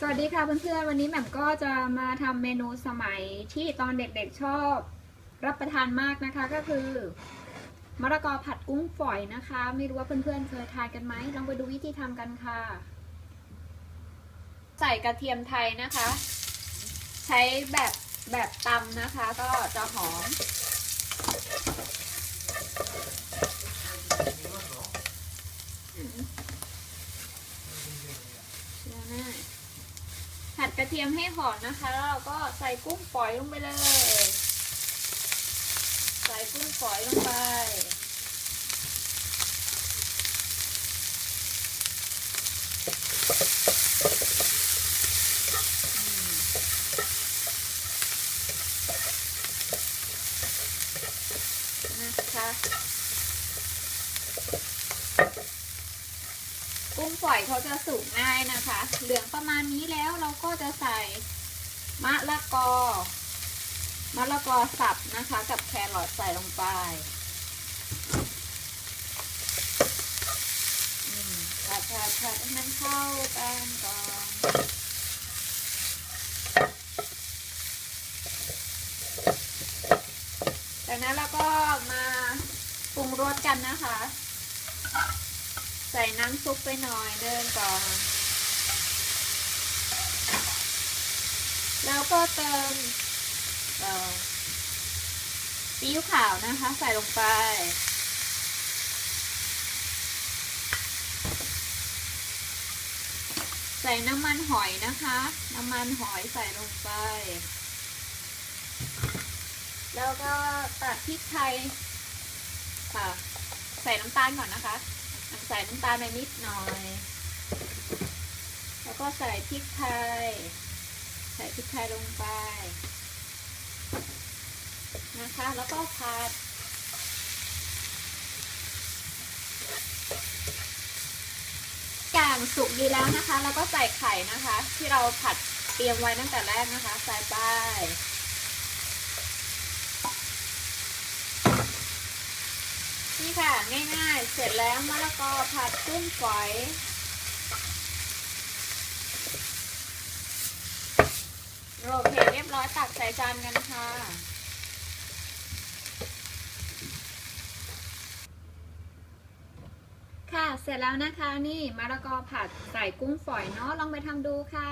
สวัสดีค่ะเพื่อนๆ วันนี้แหม่มก็จะมาทำเมนูสมัยที่ตอนเด็กๆชอบรับประทานมากนะคะก็คือ มะละกอผัดกุ้งฝอยนะคะ ไม่รู้ว่าเพื่อนๆ เคยทานกันไหมลองไปดูวิธีทำกันค่ะ ใส่กระเทียมไทยนะคะ ใช้แบบแบบตำนะคะ ก็จะหอม เดี๋ยวนะผั ดกระเทียมให้หอมนะคะ แล้วเราก็ใส่กุ้งฝอยลงไปเลย ใส่กุ้งฝอยลงไป นะคะ กุ้งฝอยเขาจะสุกง่ายนะคะ เหลืองประมาณนี้แล้วเราก็จะใส่มะละกอ มะละกอสับนะคะ กับแครอทใส่ลงไปอืมผัดผัดผัดให้มันเข้ากันก่อนจากนั้นเราก็มาปรุงรสกันนะคะ ส่น้ำซุปไปหน่อยเดินก่อน แล้วก็เติมซีอิ๊วขาวนะคะ ใส่ลงไป ใส่น้ำมันหอยนะคะ น้ำมันหอยใส่ลงไป แล้วก็ตัดพริกไทยค่ะ ใส่น้ำตาลก่อนนะคะ ใส่น้ำตาลไปนิดหน่อย แล้วก็ใส่พริกไทย ใส่พริกไทยลงไป นะคะ แล้วก็ผัดอย่างสุกดีแล้วนะคะ แล้วก็ใส่ไข่นะคะ ที่เราผัดเตรียมไว้ตั้งแต่แรกนะคะ ใส่ไป ค่ะ ง่ายๆ เสร็จแล้วมะละกอผัดกุ้งฝอยโอเคเรียบร้อยตักใส่จานกันค่ะ ค่ะเสร็จแล้วนะคะนี่มะละกอผัดใส่กุ้งฝอยเนาะลองไปทำดูค่ะ